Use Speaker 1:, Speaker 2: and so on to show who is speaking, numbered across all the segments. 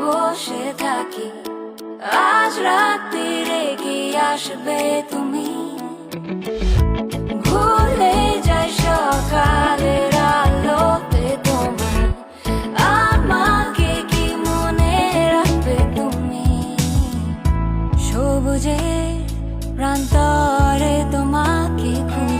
Speaker 1: বসে থাকি। আজ রাত্রিরে কি আসবে তুমি। ভুলে যাই সকালের আমাকে কি তুমি? প্রান্তরে তোমাকে খুঁজি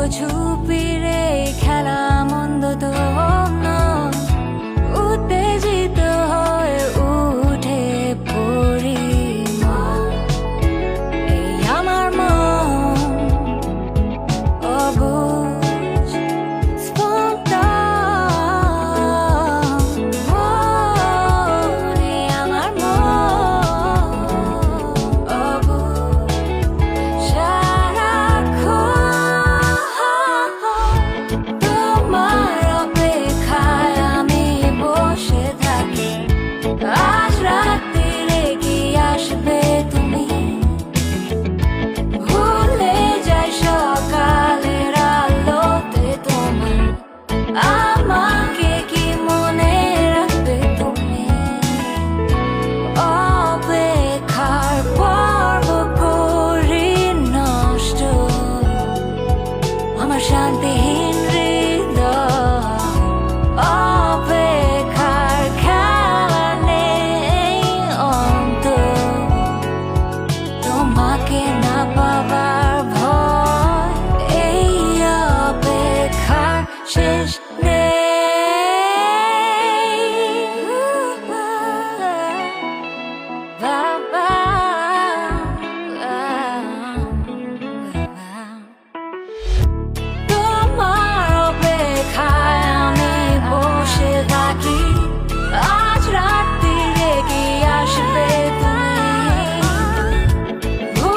Speaker 1: লুকোছুপিরে খেলা মন্দ তো আমার শান্তিহীন অপেক্ষার খেলা নেই অন্ত তোমাকে না পাবা